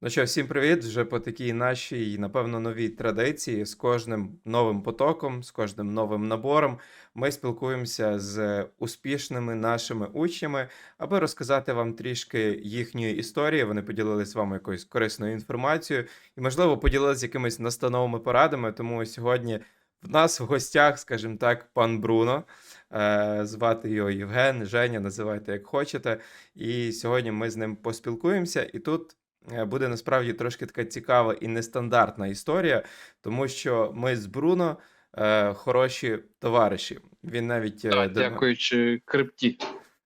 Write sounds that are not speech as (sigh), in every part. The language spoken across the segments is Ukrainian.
Ну що, всім привіт! Вже по такій нашій, напевно, новій традиції. З кожним новим потоком, з кожним новим набором ми спілкуємося з успішними нашими учнями, аби розказати вам трішки їхньої історії. Вони поділилися з вами якоюсь корисною інформацією і, можливо, поділилися якимись настановими порадами. Тому сьогодні в нас в гостях, скажімо так, пан Бруно. Е, Звати його Євген, Женя, називайте як хочете. І сьогодні ми з ним поспілкуємося. І тут буде насправді трошки така цікава і нестандартна історія, тому що ми з Бруно е, хороші товариші. Він навіть е, Так, до дякуючи крипті.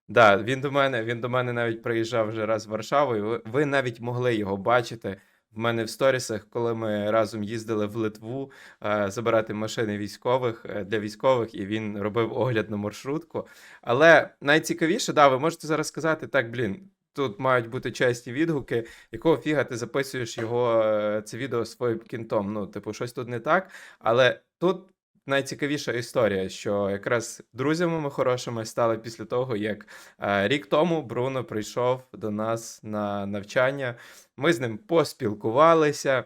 Да, він до мене, він до мене навіть приїжджав вже раз в Варшаву, і ви, ви навіть могли його бачити в мене в сторісах, коли ми разом їздили в Литву е, забирати машини військових е, для військових, і він робив огляд на маршрутку. Але найцікавіше, да, ви можете зараз сказати, так, блін, тут мають бути чесні відгуки, якого фіга ти записуєш його е, це відео своїм кінтом. Ну, типу, щось тут не так. Але тут найцікавіша історія, що якраз друзями ми хорошими стали після того, як е, рік тому Бруно прийшов до нас на навчання. Ми з ним поспілкувалися.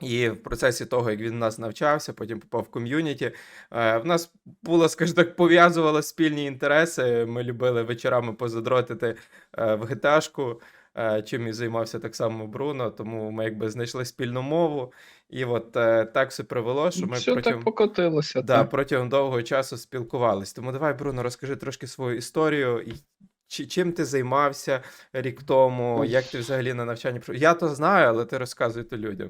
І в процесі того, як він в нас навчався, потім попав в ком'юніті. е, В нас було, скажімо так, пов'язували спільні інтереси. Ми любили вечорами позадротити е, в гиташку, е, чим і займався так само Бруно. Тому ми якби знайшли спільну мову. І от так все привело, що ми Все так покотилося. да, так. протягом довгого часу спілкувались. Тому давай, Бруно, розкажи трошки свою історію. Чи- чим ти займався рік тому? Як ти взагалі на навчанні? Я то знаю, але ти розказуй то людям.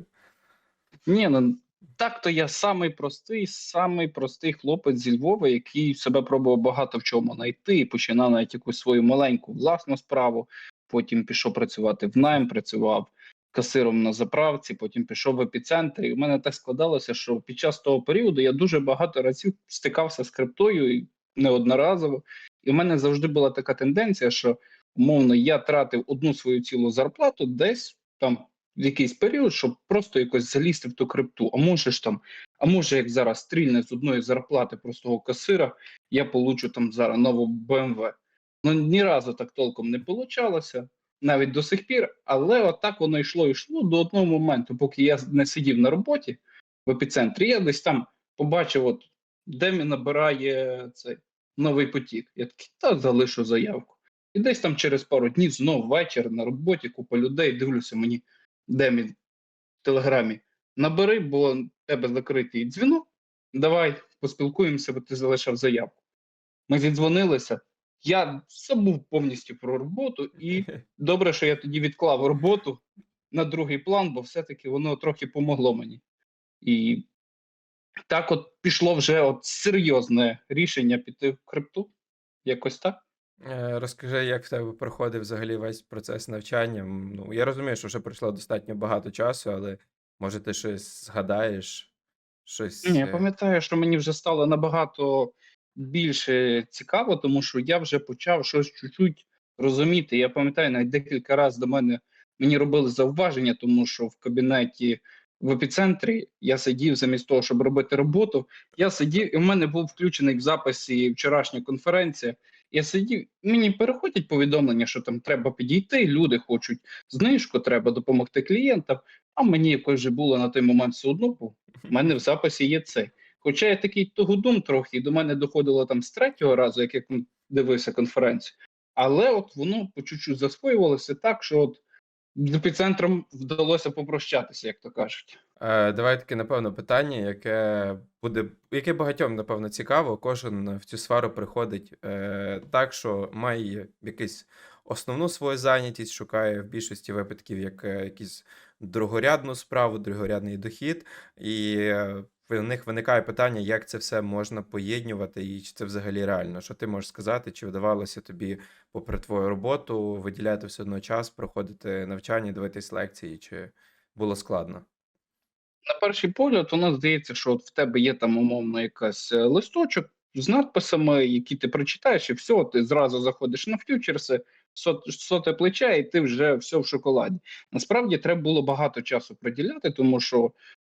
Ні, ну так то я самий простий, самий простий хлопець зі Львова, який себе пробував багато в чому знайти починав навіть якусь свою маленьку власну справу. Потім пішов працювати в найм, працював касиром на заправці, потім пішов в епіцентр. І в мене так складалося, що під час того періоду я дуже багато разів стикався з криптою і неодноразово. І в мене завжди була така тенденція, що умовно я тратив одну свою цілу зарплату десь там якийсь період, щоб просто якось залізти в ту крипту. А може ж там, а може, як зараз стрільне з одної зарплати простого касира, я получу там зараз нову BMW. Ну ні разу так толком не получалося, навіть до сих пір. Але отак воно йшло йшло до одного моменту, поки я не сидів на роботі в епіцентрі. Я десь там побачив, от Демі набирає цей новий потік. Я такий, та залишу заявку. І десь там через пару днів знов вечір на роботі, купа людей, дивлюся мені, Демі в телеграмі. Набери, бо в тебе закритий дзвінок. Давай поспілкуємося, бо ти залишав заявку. Ми зідзвонилися. Я забув повністю про роботу, і (laughs) добре, що я тоді відклав роботу на другий план, бо все-таки воно трохи помогло мені. І так от пішло вже от серйозне рішення піти в крипту. Якось так. Е, Розкажи, як в тебе проходив взагалі весь процес навчання. Ну, я розумію, що вже пройшло достатньо багато часу, але може ти щось згадаєш, щось. Ні, я е, пам'ятаю, що мені вже стало набагато більше цікаво, тому що я вже почав щось чуть-чуть розуміти. Я пам'ятаю, навіть декілька разів до мене мені робили зауваження, тому що в кабінеті в епіцентрі я сидів замість того, щоб робити роботу. Я сидів, і в мене був включений в записі вчорашня конференція. Я сидів, мені переходять повідомлення, що там треба підійти. Люди хочуть знижку, треба допомогти клієнтам. А мені якось вже було на той момент все У мене в записі є це. Хоча я такий тугодум трохи, і до мене доходило там з третього разу, як я дивився конференцію. Але от воно по чуть-чуть засвоювалося так, що от епіцентром вдалося попрощатися, як то кажуть. Е, Давай таке, напевно, питання, яке буде, яке багатьом, напевно, цікаво. Кожен в цю сферу приходить е, так, що має якусь основну свою зайнятість, шукає в більшості випадків як е, якусь другорядну справу, другорядний дохід, і в них виникає питання, як це все можна поєднувати, і чи це взагалі реально. Що ти можеш сказати, чи вдавалося тобі, попри твою роботу, виділяти все одно час, проходити навчання, дивитись лекції, чи було складно? На перший погляд, воно здається, що от в тебе є там умовно якась е, листочок з надписами, які ти прочитаєш, і все, ти зразу заходиш на ф'ючерси, сот, соте плече, і ти вже все в шоколаді. Насправді треба було багато часу приділяти, тому що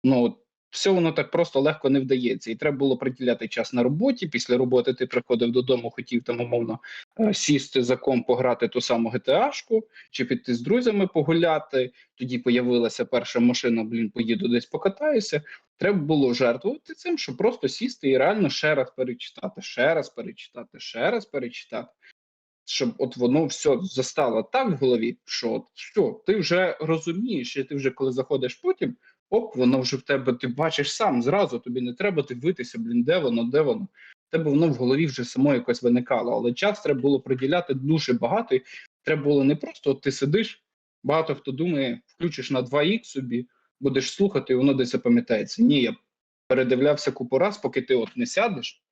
ну все воно так просто легко не вдається. І треба було приділяти час на роботі. Після роботи ти приходив додому, хотів там умовно е, сісти за комп, пограти ту саму GTA-шку, чи піти з друзями погуляти. Тоді появилася перша машина, блін, поїду десь покатаюся. Треба було жертвувати цим, щоб просто сісти і реально ще раз перечитати, ще раз перечитати, ще раз перечитати. Щоб от воно все застало так в голові, що от все, ти вже розумієш, і ти вже коли заходиш потім, оп, воно вже в тебе, ти бачиш сам зразу, тобі не треба дивитися, блін, де воно, де воно. Тебе воно в голові вже само якось виникало. Але час треба було приділяти дуже багато. Треба було не просто от ти сидиш, багато хто думає, включиш на 2х собі, будеш слухати, і воно десь запам'ятається. Ні, я передивлявся купу раз, поки ти от не сядеш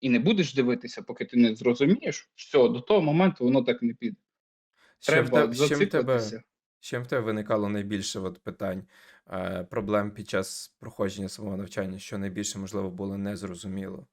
і не будеш дивитися, поки ти не зрозумієш, все, до того моменту воно так не піде. Треба чим в тебе, чим в тебе виникало найбільше от питань, проблем під час проходження самого навчання, що найбільше, можливо, було незрозуміло?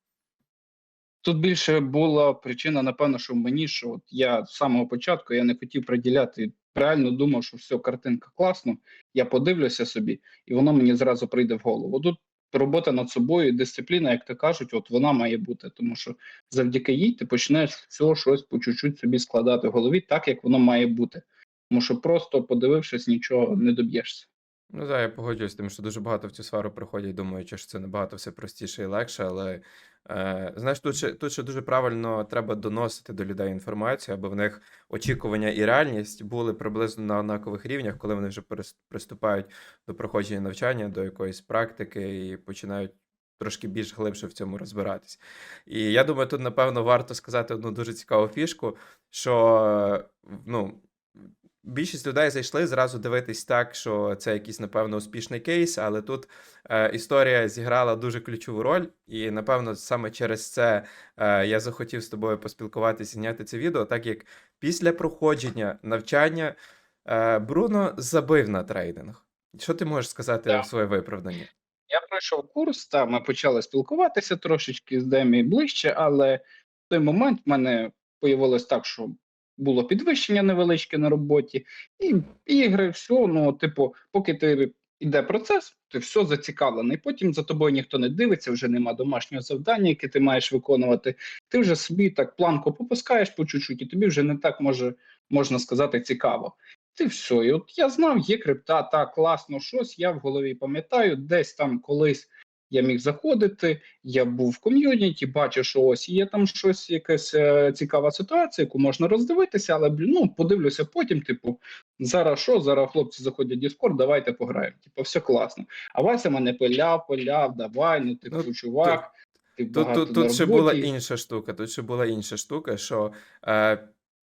Тут більше була причина, напевно, що мені, що от я з самого початку я не хотів приділяти. Реально думав, що все, картинка класно, я подивлюся собі, і воно мені зразу прийде в голову. Тут робота над собою, дисципліна, як то кажуть, от вона має бути, тому що завдяки їй ти почнеш все щось по чуть-чуть собі складати в голові, так як воно має бути. Тому що просто подивившись, нічого не доб'єшся. Ну так, я погоджуюсь з тим, що дуже багато в цю сферу приходять, думаючи, що це набагато все простіше і легше, але е, знаєш, тут ще, тут ще дуже правильно треба доносити до людей інформацію, аби в них очікування і реальність були приблизно на однакових рівнях, коли вони вже приступають до проходження навчання, до якоїсь практики і починають трошки більш глибше в цьому розбиратись. І я думаю, тут, напевно, варто сказати одну дуже цікаву фішку, що е, ну. Більшість людей зайшли зразу дивитись так, що це якийсь, напевно, успішний кейс, але тут е, історія зіграла дуже ключову роль, і напевно саме через це е, я захотів з тобою поспілкуватися, зняти це відео, так як після проходження навчання е, Бруно забив на трейдинг. Що ти можеш сказати Так. в своє виправдання? Я пройшов курс, та ми почали спілкуватися трошечки з Демі ближче, але в той момент в мене появилось так, що було підвищення невеличке на роботі, і ігри, все, ну, типу, поки ти йде процес, ти все зацікавлений. Потім за тобою ніхто не дивиться, вже нема домашнього завдання, яке ти маєш виконувати. Ти вже собі так планку попускаєш по чуть-чуть, і тобі вже не так може, можна сказати, цікаво. Ти все, і от я знав, є крипта, так, класно, щось, я в голові пам'ятаю, десь там колись я міг заходити, я був в ком'юніті, бачу, що ось є там щось, якась е, цікава ситуація, яку можна роздивитися, але ну подивлюся потім, типу, зараз що, зараз хлопці заходять в Discord, давайте пограємо. Типу, все класно. А Вася мене пиляв, пиляв, давай, ну типу, Ну, чувак. Ти Тут, багато тут, тут ще була інша штука. Тут ще була інша штука, що е,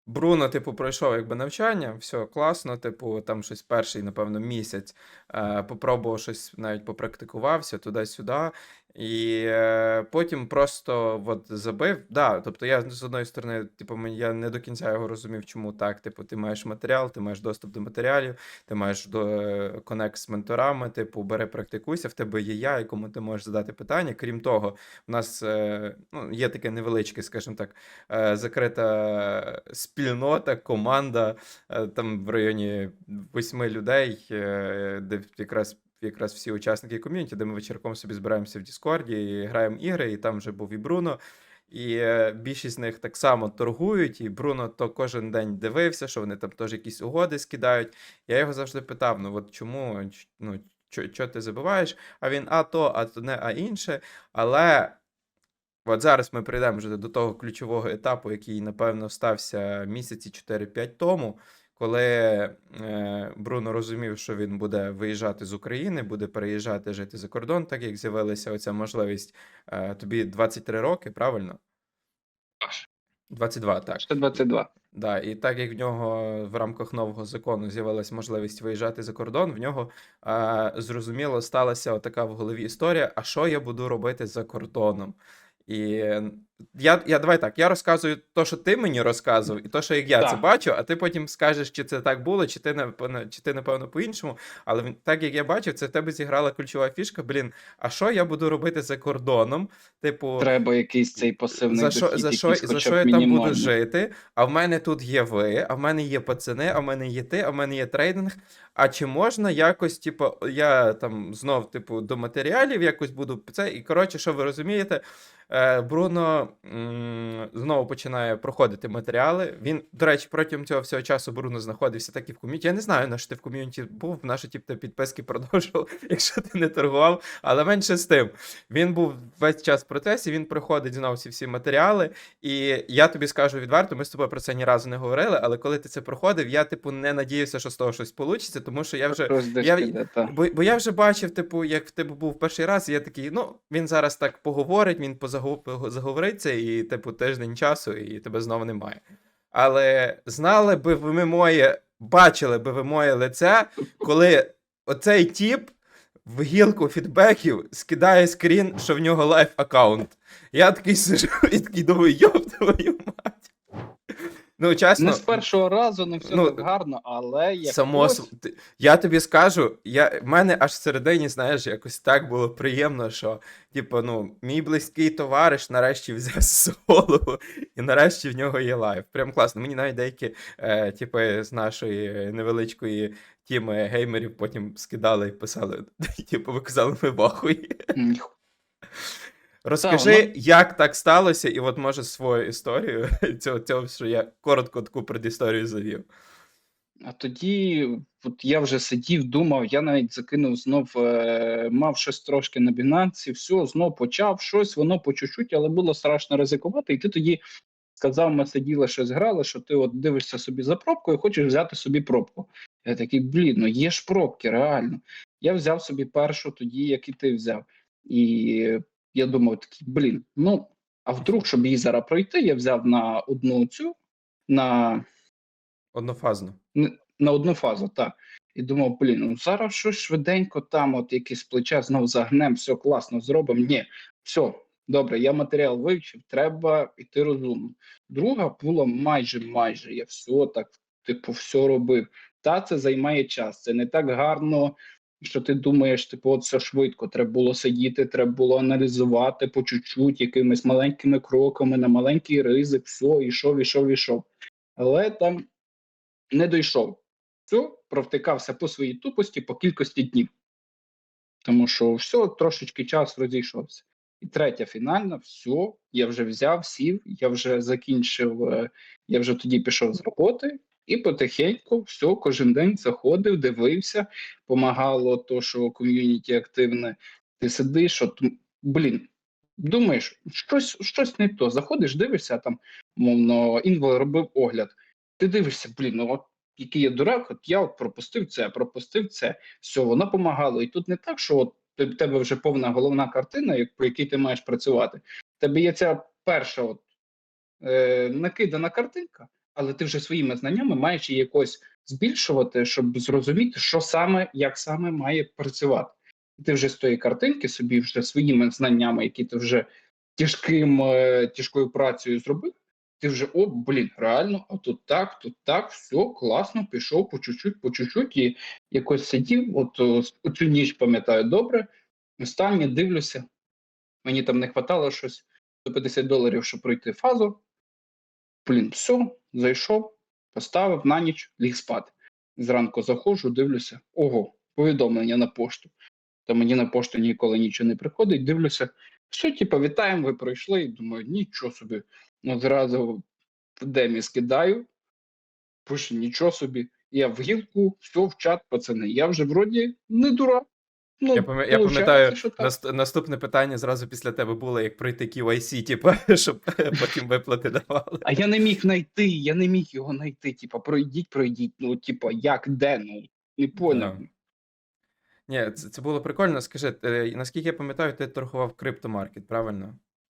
Бруно, типу, пройшов якби навчання, все класно, типу, там щось перший, напевно, місяць е, попробував щось, навіть попрактикувався туди-сюди. І е, потім просто от забив. Да, тобто я з одної сторони, типу, я не до кінця його розумів, чому так. Типу, ти маєш матеріал, ти маєш доступ до матеріалів, ти маєш до е, конект з менторами, типу, бери, практикуйся, в тебе є я, якому ти можеш задати питання. Крім того, у нас е, ну, є таке невеличке, скажімо так, е, закрита спільнота, команда е, там в районі восьми людей, е, де якраз. Якраз всі учасники ком'юніті, де ми вечірком собі збираємося в Діскорді і граємо ігри, і там вже був і Бруно. І е, більшість з них так само торгують, і Бруно то кожен день дивився, що вони там теж якісь угоди скидають. Я його завжди питав: ну от чому, ну, що ти забуваєш? А він а то, а то не, а інше. Але от зараз ми прийдемо вже до того ключового етапу, який, напевно, стався місяці 4-5 тому, коли е, Бруно розумів, що він буде виїжджати з України, буде переїжджати жити за кордон, так як з'явилася оця можливість. Е, тобі 23 роки, правильно? Аж. 22, так. Ще 22. Да, і так як в нього в рамках нового закону з'явилась можливість виїжджати за кордон, в нього е, зрозуміло сталася отака в голові історія: а що я буду робити за кордоном? І Я, я давай так, я розказую то, що ти мені розказував, і то, що як я це бачу, а ти потім скажеш, чи це так було, чи ти напевно, чи ти напевно по-іншому. Але так як я бачив, це в тебе зіграла ключова фішка. Блін, а що я буду робити за кордоном? Типу, Треба якийсь цей пасивний за що, дохід, за що, за що я там буду жити? А в мене тут є ви, а в мене є пацани, а в мене є ти, а в мене є трейдинг. А чи можна якось, типу, я там знов, типу, до матеріалів якось буду це. І коротше, що ви розумієте, е, М, знову починає проходити матеріали. Він, до речі, протягом цього всього часу Бруно знаходився так і в ком'юніті. Я не знаю, на що ти в ком'юніті був, на що типу, ти підписки продовжував, (laughs) якщо ти не торгував, але менше з тим. Він був весь час в процесі, він проходить знову всі всі матеріали. І я тобі скажу відверто, ми з тобою про це ні разу не говорили, але коли ти це проходив, я, типу, не надіявся, що з того щось вийде, тому що я вже. Я- Бо, бо я вже бачив, типу, як в тебе був перший раз, і я такий, ну, він зараз так поговорить, він позаго- пого- і, типу, тиждень часу, і тебе знову немає. Але знали би ви моє, бачили би ви моє лице, коли оцей тіп в гілку фідбеків скидає скрін, що в нього лайф аккаунт. Я такий сижу і такий думаю, йоп твою мать. Ну, чесно, Не з першого разу, не все ну, так гарно, але як Само ось, ти- я тобі скажу, я, в мене аж всередині, знаєш, якось так було приємно, що, типу, ну, мій близький товариш нарешті взяв з голову, і нарешті в нього є лайф. Прям класно. Мені навіть деякі, е, типу, з нашої невеличкої тіми геймерів потім скидали і писали, (laughs) типу, ви казали, ми в ахуї. м, Розкажи, як так сталося, і от може свою історію (laughs) цього, цього, що я коротко таку предісторію завів. А тоді, от я вже сидів, думав, я навіть закинув знов, е, мав щось трошки на бінансі, все, знов почав щось, воно по чуть-чуть, але було страшно ризикувати. І ти тоді сказав, ми сиділи, щось грали, що ти от дивишся собі за пробку і хочеш взяти собі пробку. Я такий, блін, ну є ж пробки, реально. Я взяв собі першу тоді, як і ти взяв. І я думав, такий, блін, ну, а вдруг, щоб її зараз пройти, я взяв на одну цю, на Однофазно. на одну фазу, так. І думав, блін, ну зараз щось швиденько там, от якесь плече знов загнем, все класно зробимо. Ні, все, добре, я матеріал вивчив, треба йти розумно. Друга була майже майже, я все так, типу, все робив. Та це займає час. Це не так гарно, що ти думаєш, типу, от все швидко. Треба було сидіти, треба було аналізувати по чуть-чуть, якимись маленькими кроками, на маленький ризик, все, ішов, ішов, ішов. Але там не дійшов. Все, провтикався по своїй тупості по кількості днів. Тому що все, трошечки час розійшовся. І третя фінальна, все, я вже взяв, сів, я вже закінчив, е, я вже тоді пішов з роботи, і потихеньку все, кожен день заходив, дивився, помагало то, що ком'юніті активне. Ти сидиш, от, блін, думаєш, щось, щось не то. Заходиш, дивишся, там, мовно, інвал робив огляд. Ти дивишся, блін, ну от який я дурак, от я от пропустив це, пропустив це, все, воно помагало. І тут не так, що от в тебе вже повна головна картина, як- по якій ти маєш працювати. В тебе є ця перша от, е, накидана картинка, але ти вже своїми знаннями маєш її якось збільшувати, щоб зрозуміти, що саме, як саме має працювати. І ти вже з тої картинки собі вже своїми знаннями, які ти вже тяжким, е, тяжкою працею зробив, ти вже о, блін, реально, а тут так, тут так, все класно, пішов по чуть-чуть, по чуть-чуть, і якось сидів, от оцю ніч пам'ятаю добре. Останнє дивлюся, мені там не хватало щось 150 доларів, щоб пройти фазу. Блін, все, зайшов, поставив на ніч, ліг спати. Зранку заходжу, дивлюся, ого, повідомлення на пошту. Та мені на пошту ніколи нічого не приходить. Дивлюся, все, типу, вітаємо, ви пройшли. І думаю, нічого собі. Ну, зразу в демі скидаю, пише, нічого собі. Я в гілку, все, в чат, пацани. Я вже вроді не дурак. Ну, Я, пам'я- я получається, пам'ятаю, що так. наст- наступне питання зразу після тебе було, як пройти QIC, типу, (laughs) щоб (laughs) потім виплати давали. А я не міг знайти, я не міг його знайти. Типа, пройдіть, пройдіть. Ну, типа, як, де? Ну, не поняв. Да. Ні, це, це було прикольно. Скажи, е, наскільки я пам'ятаю, ти торгував криптомаркет, правильно?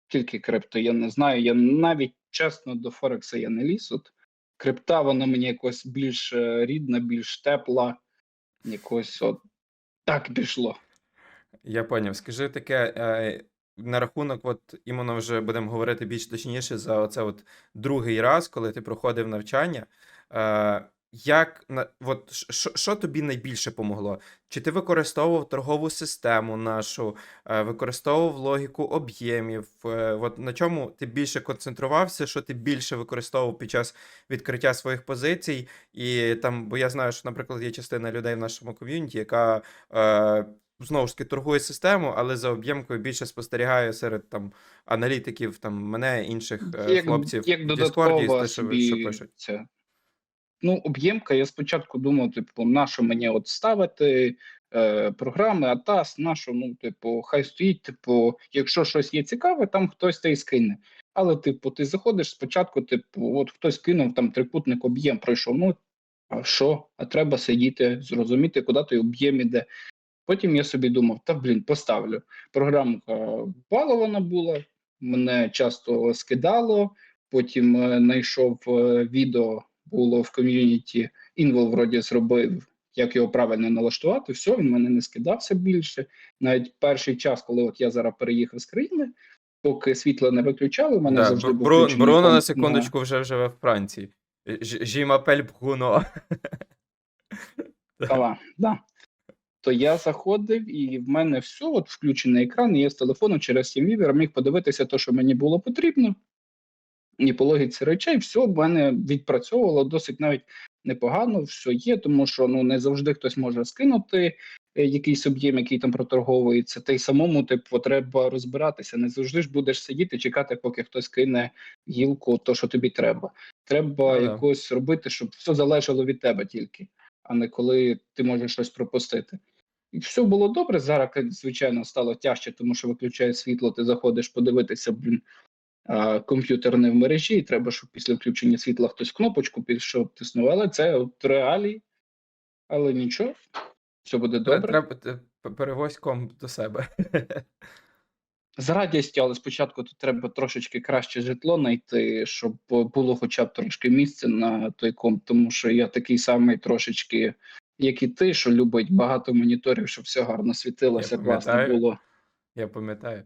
Тільки крипто, я не знаю. Я навіть чесно до Форекса я не ліз. От крипта, вона мені якось більш е, рідна, більш тепла. Якось от так пішло. Я поняв. Скажи таке, е, на рахунок, от іменно вже будемо говорити більш точніше за оце от другий раз, коли ти проходив навчання. Е, як на от що, що тобі найбільше помогло? Чи ти використовував торгову систему нашу, е, використовував логіку об'ємів? Е, от на чому ти більше концентрувався, що ти більше використовував під час відкриття своїх позицій? І там, бо я знаю, що, наприклад, є частина людей в нашому ком'юніті, яка е, знову ж таки торгує систему, але за об'ємкою більше спостерігає серед там аналітиків, там мене, інших е, як, хлопців як в що, собі що пишуть. це. Ну, об'ємка, я спочатку думав, типу, на що мені от ставити е, програми, АТАС, на що, ну, типу, хай стоїть, типу, якщо щось є цікаве, там хтось те й скине. Але, типу, ти заходиш спочатку, типу, от хтось кинув там трикутник об'єм, пройшов. Ну, а що? А треба сидіти, зрозуміти, куди той об'єм іде. Потім я собі думав, та блін, поставлю. Програмка балована була, мене часто скидало. Потім е, знайшов е, відео, було в ком'юніті. Інвол вроді зробив, як його правильно налаштувати. Все, він мене не скидався більше. Навіть перший час, коли от я зараз переїхав з країни, поки світло не виключали, мене Да, завжди був Бру- включений Бруно на секундочку вже живе в Франції. Жімапель Бруно. Ала, да. То я заходив, і в мене все, от включений екран, і я з телефону через TeamViewer міг подивитися те, що мені було потрібно. І по логіці речей, все в мене відпрацьовувало досить навіть непогано, все є, тому що ну не завжди хтось може скинути е, якийсь об'єм, який там проторговується. Та й самому, типу, треба розбиратися. Не завжди ж будеш сидіти, чекати, поки хтось кине гілку, то що тобі треба. Треба Ну да. якось робити, щоб все залежало від тебе тільки, а не коли ти можеш щось пропустити. І все було добре. Зараз, звичайно, стало тяжче, тому що виключає світло, ти заходиш подивитися, блін, а, комп'ютер не в мережі, і треба, щоб після включення світла хтось кнопочку пішов тиснув. Але це от реалії. Але нічого, все буде добре. Треба комп до себе. (laughs) З радістю, але спочатку тут треба трошечки краще житло знайти, щоб було хоча б трошки місця на той комп, тому що я такий самий трошечки, як і ти, що любить багато моніторів, щоб все гарно світилося, класно було. Я пам'ятаю.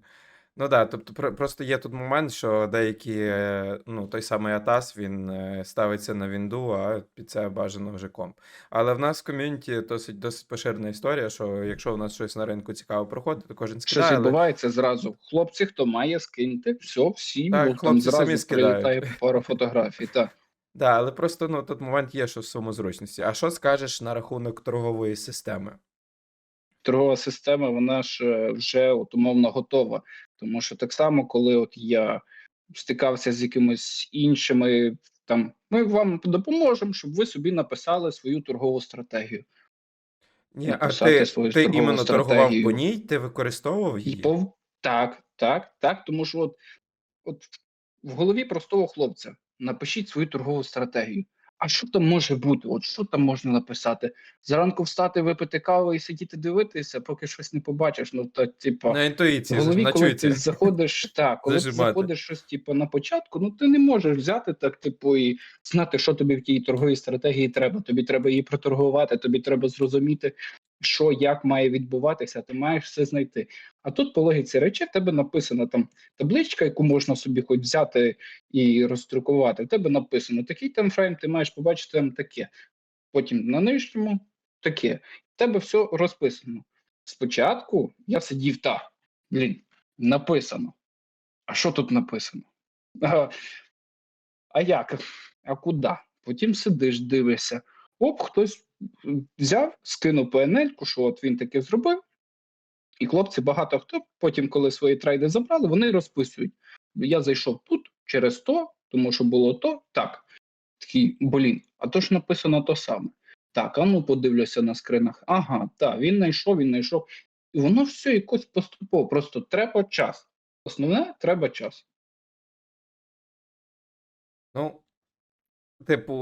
Ну так, да, тобто про- просто є тут момент, що деякі, е, ну, той самий Атас, він е, ставиться на вінду, а під це бажано вже комп. Але в нас в ком'юніті досить досить поширена історія, що якщо у нас щось на ринку цікаво проходить, то кожен Щось скидає. але- відбувається зразу. Хлопці, хто має, скиньте, все, всі, Так, хлопці самі зразу скидають. пара фотографій. Так. Да, але просто ну, тут момент є, що в своєму зручності. А що скажеш на рахунок торгової системи? Торгова система, вона ж е, вже от, умовно готова. Тому що так само, коли от я стикався з якимись іншими, там ми вам допоможемо, щоб ви собі написали свою торгову стратегію. Ні, а ти, ти іменно торгував по ній, ти використовував І пов... Так, так, так. Тому що от, от в голові простого хлопця напишіть свою торгову стратегію. А що там може бути? От що там можна написати? Зранку встати, випити каву і сидіти дивитися, поки щось не побачиш. Ну то типа На в інтуїції, голові, коли чуйці. ти заходиш, так, коли ти (laughs) заходиш щось типу, на початку, ну ти не можеш взяти так, типу, і знати, що тобі в тій торговій стратегії треба. Тобі треба її проторгувати, тобі треба зрозуміти, що як має відбуватися, ти маєш все знайти. А тут по логіці речей в тебе написана там табличка, яку можна собі хоч взяти і роздрукувати. В тебе написано такий таймфрейм, ти маєш побачити там таке. Потім на нижньому таке. В тебе все розписано. Спочатку я сидів так. Блін, написано. А що тут написано? А, а як? А куди? Потім сидиш, дивишся. Оп, хтось взяв, скинув пнл що от він таке зробив. І хлопці, багато хто потім, коли свої трейди забрали, вони розписують. Я зайшов тут через то, тому що було то. Так. Такий, блін, а то ж написано то саме. Так, а ну подивлюся на скринах. Ага, так, він знайшов, він знайшов. І воно все якось поступово. Просто треба час. Основне треба час. Ну, типу,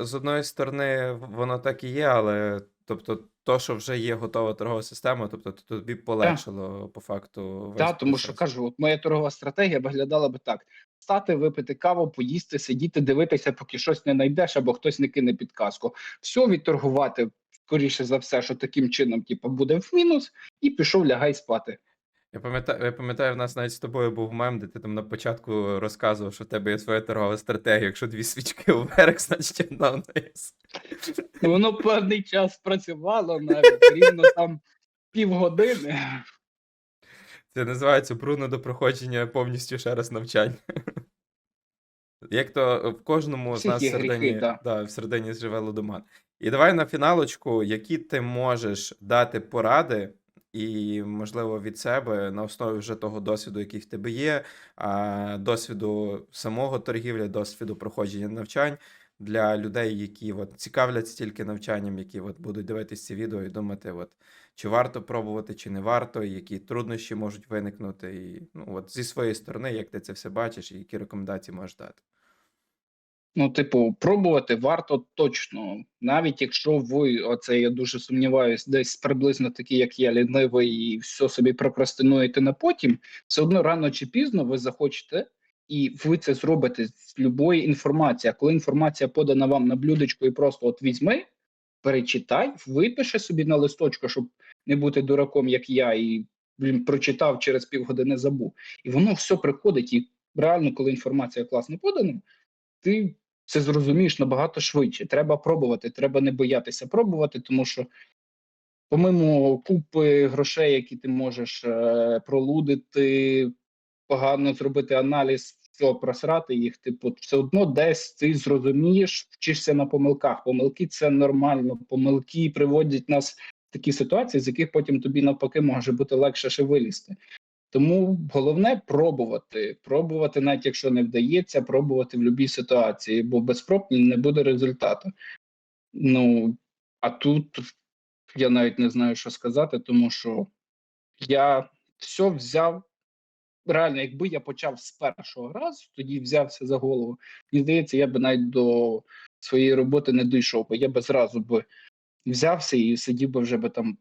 з одної сторони, воно так і є, але тобто, то, що вже є готова торгова система, тобто то тобі полегшило по факту Так, тому що кажу, от моя торгова стратегія виглядала би так: стати, випити каву, поїсти, сидіти, дивитися, поки щось не знайдеш або хтось не кине підказку. Все відторгувати, скоріше за все, що таким чином, типу, буде в мінус, і пішов лягай спати. Я пам'ятаю, я пам'ятаю, в нас навіть з тобою був мем, де ти там на початку розказував, що в тебе є своя торгова стратегія. Якщо дві свічки вверх, (laughs) значить одна вниз. Ну, Воно певний час працювало навіть рівно там півгодини. Це називається Бруно до проходження повністю ще раз навчання. (laughs) Як то в кожному з нас гріхи, да. да, всередині живе лудоман. І давай на фіналочку, які ти можеш дати поради, і, можливо, від себе на основі вже того досвіду, який в тебе є, досвіду самого торгівлі, досвіду проходження навчань для людей, які от, цікавляться тільки навчанням, які от, будуть дивитися ці відео і думати, от, чи варто пробувати, чи не варто, які труднощі можуть виникнути. І, ну, от, зі своєї сторони, як ти це все бачиш, і які рекомендації можеш дати. Ну, типу, пробувати варто точно, навіть якщо ви, оце я дуже сумніваюсь, десь приблизно такі, як я, лінивий, і все собі прокрастинуєте на потім, все одно рано чи пізно ви захочете, і ви це зробите з любої інформації. А коли інформація подана вам на блюдечко і просто от візьми, перечитай, випиши собі на листочку, щоб не бути дураком, як я, і блін, прочитав через півгодини забув. І воно все приходить. І реально, коли інформація класно подана, ти це зрозумієш набагато швидше. Треба пробувати, треба не боятися пробувати, тому що, помимо купи грошей, які ти можеш е, пролудити, погано зробити аналіз, все, просрати їх, типу, все одно десь ти зрозумієш, вчишся на помилках. Помилки це нормально. Помилки приводять нас в такі ситуації, з яких потім тобі навпаки може бути легше ще вилізти. Тому головне пробувати, пробувати, навіть якщо не вдається, пробувати в будь-якій ситуації, бо без проб не буде результату. Ну а тут я навіть не знаю, що сказати, тому що я все взяв. Реально, якби я почав з першого разу, тоді взявся за голову. Мені здається, я би навіть до своєї роботи не дійшов, бо я би зразу би взявся і сидів би вже би там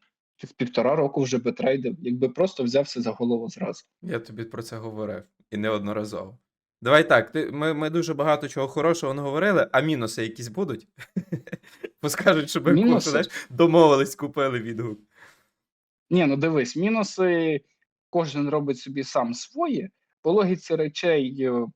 з півтора року вже би трейдив, якби просто взявся за голову зразу. Я тобі про це говорив і неодноразово. Давай так, ти, ми, ми дуже багато чого хорошого не говорили, а мінуси якісь будуть. (laughs) Бо скажуть, щоб знаєш, домовились, купили відгук. Ні, ну дивись, мінуси кожен робить собі сам свої. По логіці речей, е,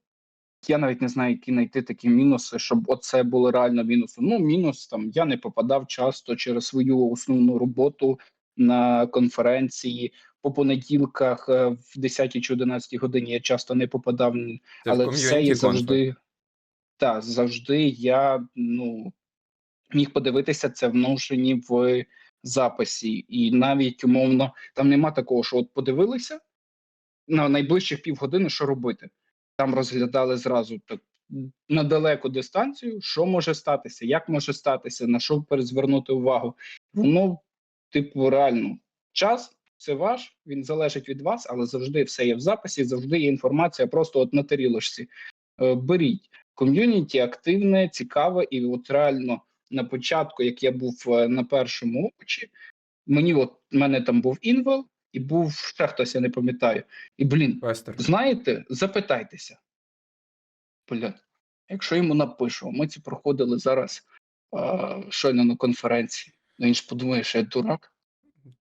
я навіть не знаю, які знайти такі мінуси, щоб оце було реально мінусом. Ну, мінус там я не попадав часто через свою основну роботу на конференції. По понеділках е, в 10 чи 11 годині я часто не попадав, Це але все конфи. завжди. Так, завжди я ну міг подивитися це в новшині в записі, і навіть умовно там нема такого, що от подивилися на найближчих півгодини, що робити. Там розглядали зразу так на далеку дистанцію, що може статися, як може статися, на що перезвернути увагу. Воно, типу, реально час. Це ваш, він залежить від вас, але завжди все є в записі, завжди є інформація просто от на тарілочці. Е, беріть ком'юніті активне, цікаве, і от реально на початку, як я був е, на першому опичі, мені от мене там був інвел і був ще хтось, я не пам'ятаю. І блін, Вестер. знаєте, запитайтеся. Блядь, якщо йому напишу, ми ці проходили зараз е, щойно на конференції. Ну він ж подумає, що я дурак.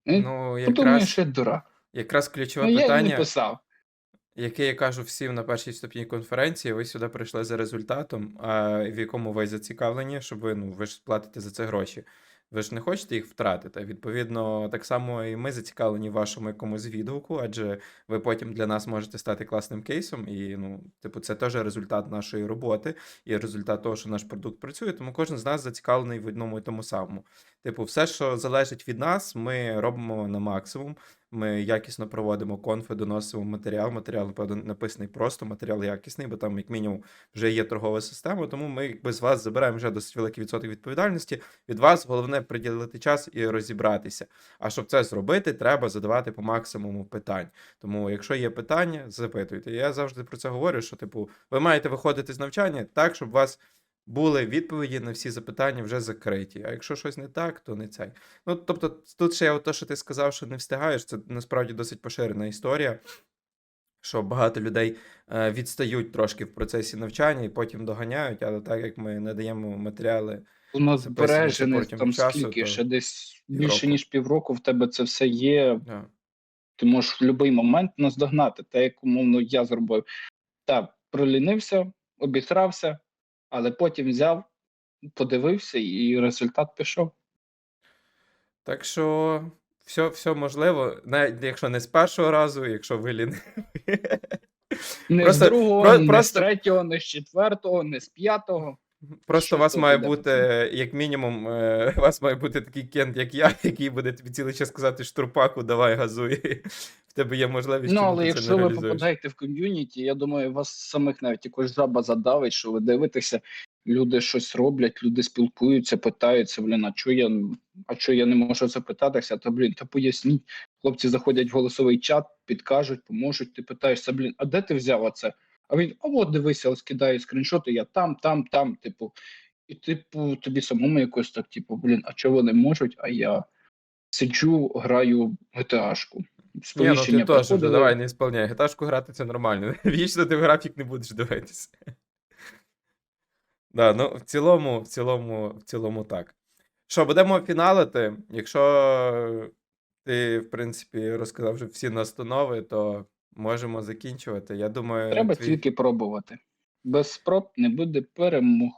Він Ну, подумає, якраз, що я дурак. якраз ключове Ну, я не питання, писав. яке я кажу всім на першій ступні конференції, ви сюди прийшли за результатом, а в якому ви зацікавлені, щоб ви, ну, ви ж платите за це гроші. Ви ж не хочете їх втратити. Відповідно, так само і ми зацікавлені в вашому якомусь відгуку, адже ви потім для нас можете стати класним кейсом. І, ну, типу, це теж результат нашої роботи і результат того, що наш продукт працює. Тому кожен з нас зацікавлений в одному і тому самому. Типу, все, що залежить від нас, ми робимо на максимум. Ми якісно проводимо конфи, доносимо матеріал. Матеріал напевно, написаний просто, матеріал якісний, бо там, як мінімум, вже є торгова система. Тому ми якби з вас забираємо вже досить великий відсоток відповідальності. Від вас головне приділити час і розібратися. А щоб це зробити, треба задавати по максимуму питань. Тому, якщо є питання, запитуйте. Я завжди про це говорю: що, типу, ви маєте виходити з навчання так, щоб вас були відповіді на всі запитання вже закриті. А якщо щось не так, то не цей. Ну, тобто, тут ще те, що ти сказав, що не встигаєш, це насправді досить поширена історія. Що багато людей е, відстають трошки в процесі навчання і потім доганяють, але так як ми надаємо матеріали записується збережене протягом там часу, скільки, то ще десь більше року. ніж півроку в тебе це все є. да, Ти можеш в будь-який момент наздогнати, те, як умовно я зробив. Так, пролінився, обісрався, але потім взяв, подивився, і результат пішов. Так що все, все можливо, навіть якщо не з першого разу, якщо ви ліниві. Не Просто- з другого, про- не просто- з третього, не з четвертого, не з п'ятого. Просто Що у вас має іде, бути, як мінімум, е, у (laughs) вас має бути такий кент, як я, (laughs) який буде тобі цілий час сказати штурпаку, давай газуй. (laughs) В тебе є можливість. Ну, чому але ти це якщо не ви реалізуєш. попадаєте в ком'юніті, я думаю, вас самих навіть якось жаба задавить, що ви дивитеся, люди щось роблять, люди спілкуються, питаються, блін, а чо я, а чо я не можу запитатися, то блін, та поясніть. Хлопці заходять в голосовий чат, підкажуть, поможуть. Ти питаєшся, блін, а де ти взяв оце? А він, а от дивися, ось кидає скріншоти, я там, там, там, типу. І, типу, тобі самому якось так, типу, блін, а чого вони можуть, а я сиджу, граю GTA-шку. Ні, ну ти теж вже давай не сповняй. Гіташку грати це нормально. (laughs) Вічно ти в графік не будеш дивитися. Да, ну в цілому, в цілому, в цілому так. Що, будемо фіналити. Якщо ти, в принципі, розказав вже всі настанови, то можемо закінчувати. Я думаю, Треба твій- тільки пробувати. Без спроб не буде перемог.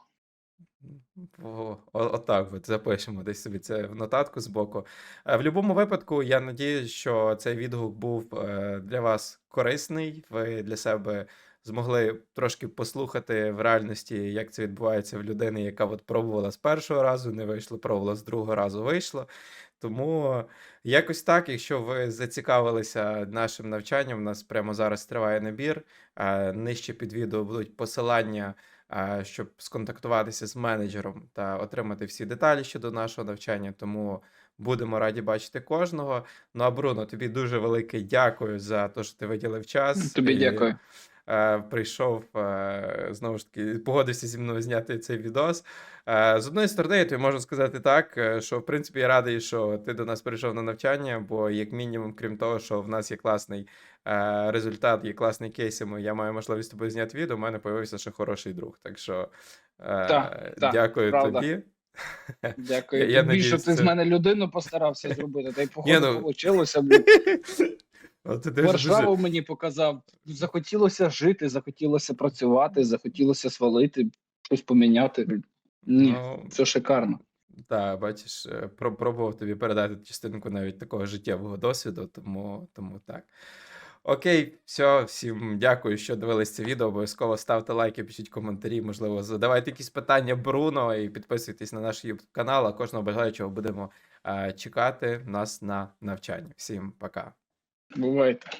О, о- отак от запишемо десь собі це в нотатку збоку. Е, В будь-якому випадку, я надію, що цей відгук був е, для вас корисний. Ви для себе змогли трошки послухати в реальності, як це відбувається в людини, яка от пробувала з першого разу, не вийшло, пробувала з другого разу, вийшло. Тому якось так, якщо ви зацікавилися нашим навчанням, у нас прямо зараз триває набір. е, Нижче під відео будуть посилання щоб сконтактуватися з менеджером та отримати всі деталі щодо нашого навчання. Тому будемо раді бачити кожного. Ну а Бруно, тобі дуже велике дякую за те, що ти виділив час. Тобі і, дякую. Е, Прийшов е, знову ж таки, погодився зі мною зняти цей відос. Е, З одної сторони, я тобі можу сказати так, е, що в принципі я радий, що ти до нас прийшов на навчання, бо як мінімум, крім того, що в нас є класний е, результат, є класний кейс, і я маю можливість з тобою зняти відео, у мене появився ще хороший друг. Так що е, Так, так, дякую правда. тобі. (laughs) Дякую. Я- тобі, що надіюсь, ти з мене людину постарався зробити, та й походу ну- блін. От (laughs) ти Варшаву дуже- мені показав. Захотілося жити, захотілося працювати, захотілося свалити, щось поміняти. Ні, Ну, все шикарно. Так, бачиш, е, пробував тобі передати частинку навіть такого життєвого досвіду, тому, тому так. Окей, все, всім дякую, що дивились це відео. Обов'язково ставте лайки, пишіть коментарі, можливо, задавайте якісь питання Бруно і підписуйтесь на наш YouTube канал. А кожного бажаючого будемо е, чекати нас на навчанні. Всім пока. Бувайте.